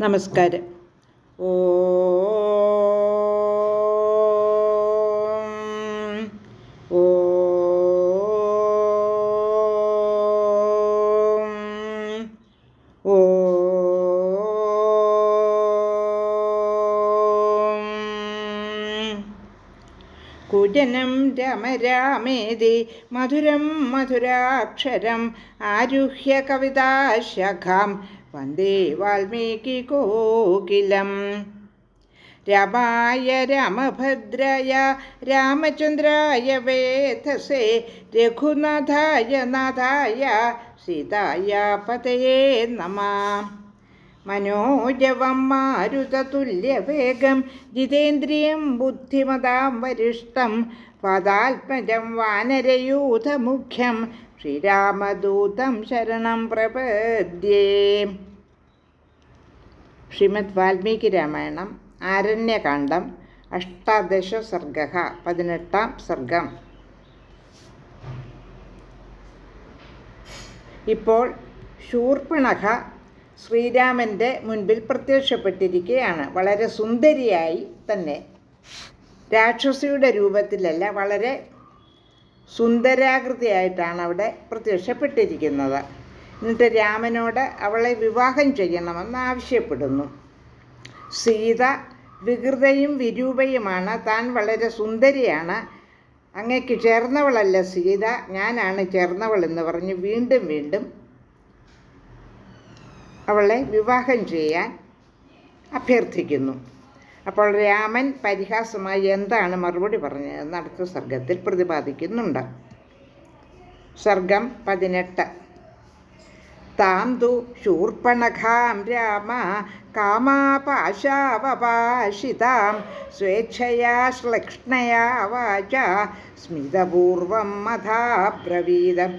നമസ്കാരം. ഓ. കുജനം രമ രാമേതി മധുരം മധുരാക്ഷരം ആരുഹ്യ കവിതാശഖാം വന്ദേ വാൽമീകി കോകിലം. രമായ രാമഭദ്രയ രാമചന്ദ്രായ വേധസേ രഘുനാഥായ നാഥായ സീതായ പതയേ നമ. മനോജവം മാരുതതുല്യവേഗം ജിതേന്ദ്രിയം ബുദ്ധിമതാം വരിഷ്ടം പദാത്മജം വാനരയൂഥമുഖ്യം ശ്രീരാമദൂതം ശരണം പ്രപദ്യേ. ശ്രീമദ് വാൽമീകി രാമായണം ആരണ്യകാന്ഡം അഷ്ടാദശ സർഗ പതിനെട്ടാം സർഗം. ഇപ്പോൾ ശൂർപ്പിണക ശ്രീരാമന്റെ മുൻപിൽ പ്രത്യക്ഷപ്പെട്ടിരിക്കുകയാണ്. വളരെ സുന്ദരിയായി തന്നെ. രാക്ഷസിയുടെ രൂപത്തിലല്ല വളരെ സുന്ദരാകൃതിയായിട്ടാണ് അവിടെ പ്രത്യക്ഷപ്പെട്ടിരിക്കുന്നത്. എന്നിട്ട് രാമനോട് അവളെ വിവാഹം ചെയ്യണമെന്ന് ആവശ്യപ്പെടുന്നു. സീത വികൃതയും വിരൂപയുമാണ്. താൻ വളരെ സുന്ദരിയാണ്. അങ്ങയ്ക്ക് ചേർന്നവളല്ല സീത. ഞാനാണ് ചേർന്നവൾ എന്ന് പറഞ്ഞ് വീണ്ടും വീണ്ടും അവളെ വിവാഹം ചെയ്യാൻ അഭ്യർത്ഥിക്കുന്നു. അപ്പോൾ രാമൻ പരിഹാസമായി എന്താണ് മറുപടി പറഞ്ഞതെന്ന് അടുത്ത സർഗത്തിൽ പ്രതിപാദിക്കുന്നുണ്ട്. സർഗം പതിനെട്ട്. താം തു ശൂർപ്പണഖാം രാമ കാമാപാശാവപാഷിതാം സ്വേച്ഛയാ ശ്ലക്ഷ്ണയാ വാച സ്മിതപൂർവം മഥാബ്രവീതം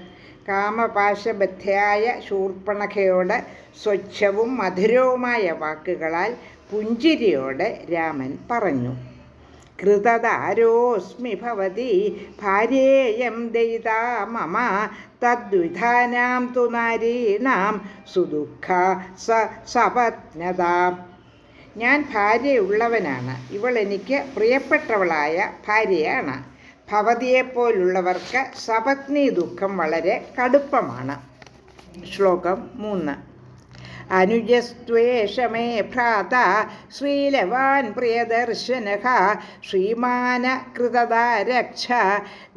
കാമപാശബദ്ധയായ ശൂർപ്പണഖയോട് സ്വച്ഛവും മധുരവുമായ വാക്കുകളാൽ പുഞ്ചിരിയോടെ രാമൻ പറഞ്ഞു. കൃതദാരോസ്മി ഭവതി ഭാര്യേയം ദയിതാ മമ തദ്വിധാനാം തു നാരീണാം സുദുഃഖ സ സപത്നത ഞാൻ ഭാര്യയുള്ളവനാണ്. ഇവൾ എനിക്ക് പ്രിയപ്പെട്ടവളായ ഭാര്യയാണ്. ഭവതിയെപ്പോലുള്ളവർക്ക് സപത്നി ദുഃഖം വളരെ കടുപ്പമാണ്. ശ്ലോകം മൂന്ന്. അനുജസ്ത്വേഷമേ ഭ്രാത ശ്രീലവാൻ പ്രിയദർശന ശ്രീമാന കൃതദാരക്ഷ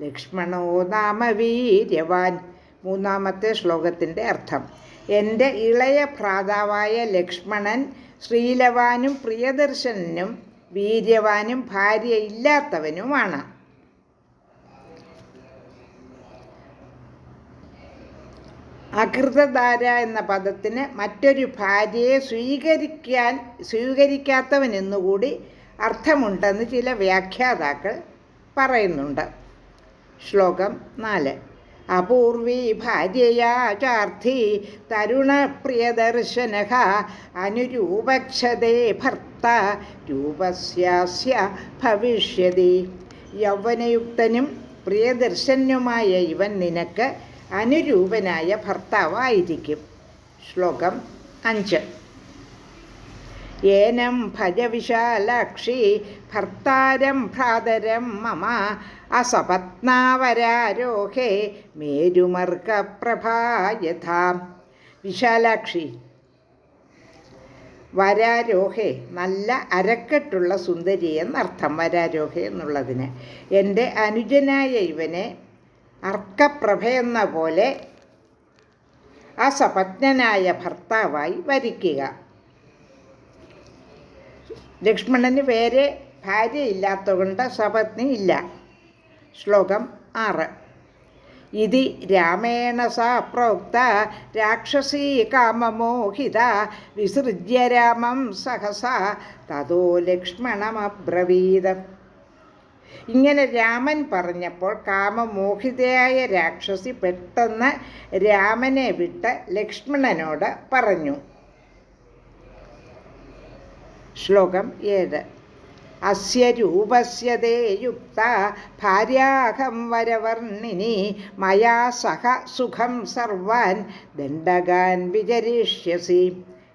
ലക്ഷ്മണോ നാമ വീര്യവാൻ മൂന്നാമത്തെ ശ്ലോകത്തിന്റെ അർത്ഥം. എന്റെ ഇളയ ഭ്രാതാവായ ലക്ഷ്മണൻ ശ്രീലവാനും പ്രിയദർശനും വീര്യവാനും ഭാര്യയില്ലാത്തവനുമാണ് അകൃതധാര എന്ന പദത്തിന് മറ്റൊരു ഭാര്യയെ സ്വീകരിക്കാൻ സ്വീകരിക്കാത്തവനെന്നുകൂടി അർത്ഥമുണ്ടെന്ന് ചില വ്യാഖ്യാതാക്കൾ പറയുന്നുണ്ട്. ശ്ലോകം നാല്. അപൂർവീ ഭാര്യയാചാർത്ഥി തരുണപ്രിയദർശന അനുരൂപക്ഷതേ ഭർത്ത രൂപസ്യാസ്യ ഭവിഷ്യതി. യൗവനയുക്തനും പ്രിയദർശനുമായ ഇവൻ നിനക്ക് അനുരൂപനായ ഭർത്താവായിരിക്കും. ശ്ലോകം അഞ്ച്. ഏനം ഭജവിശാലാക്ഷി ഭർത്താരം ഭ്രാതരം മമ അസപത്നാവരാരോഹേ മേരുമർക്കപ്രഭായഥാം വിശാലാക്ഷി വരാരോഹേ നല്ല അരക്കെട്ടുള്ള സുന്ദരി എന്നർത്ഥം വരാരോഹേ എന്നുള്ളതിന് എന്റെ അനുജനായ ഇവനെ അർക്കപ്രഭയെന്ന പോലെ അസപത്നനായ ഭർത്താവായി വരിക്കുക. ലക്ഷ്മണന് വേറെ ഭാര്യയില്ലാത്തതുകൊണ്ട് സപത്നി ഇല്ല. ശ്ലോകം ആറ്. ഇതി രാമേണ സാ പ്രോക്ത രാക്ഷസീ കാമമോഹിത വിസൃജ്യ രാമം സഹസ. തതോ ലക്ഷ്മണമബ്രവീതം. ഇങ്ങനെ രാമൻ പറഞ്ഞപ്പോൾ കാമമോഹിതയായ രാക്ഷസി പെട്ടെന്ന് രാമനെ വിട്ട് ലക്ഷ്മണനോട് പറഞ്ഞു. ശ്ലോകം ഏഴ്. അസ്യ രൂപസ്യ യുക്ത ഭാര്യാഹം വരവർണിനി മയാ സഹ സുഖം സർവാൻ ദണ്ഡകാൻ വിചരിഷ്യസി.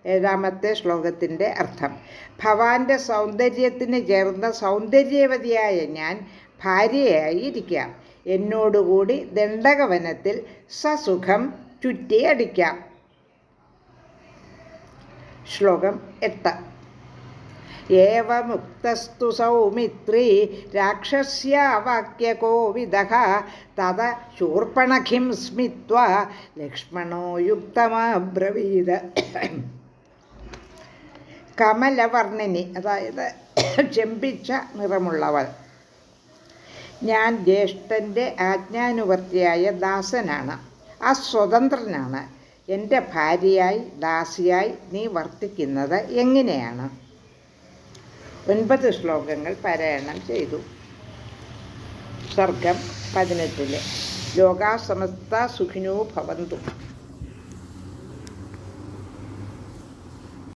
ഏഴാമത്തെ ശ്ലോകത്തിന്റെ അർത്ഥം. ഭവാന്റെ സൗന്ദര്യത്തിന് ചേർന്ന സൗന്ദര്യവതിയായ ഞാൻ ഭാര്യയായി ഇരിക്കാം എന്നോടുകൂടി ദണ്ഡകവനത്തിൽ സസുഖം ചുറ്റിയടിക്കാം. ശ്ലോകം എട്ട്. ഏവമുക്തസ്തു സൗമിത്രീ രാക്ഷസ്യാവാക്യകോവിദ തത ശൂർപ്പണഖിം സ്മിത്വ ലക്ഷ്മണോ യുക്തമാബ്രവീത് കമലവർണിനി അതായത് ചെമ്പിച്ച നിറമുള്ളവൾ. ഞാൻ ജ്യേഷ്ഠന്റെ ആജ്ഞാനുവർത്തിയായ ദാസനാണ്. ആ സ്വതന്ത്രനാണ്. എന്റെ ഭാര്യയായി ദാസിയായി നീ വർത്തിക്കുന്നത് എങ്ങനെയാണ്? ഒൻപത് ശ്ലോകങ്ങൾ പാരായണം ചെയ്തു. സർഗം പതിനെട്ടിലെ ലോകാസമസ്ത സുഖിനോ ഭവന്തു.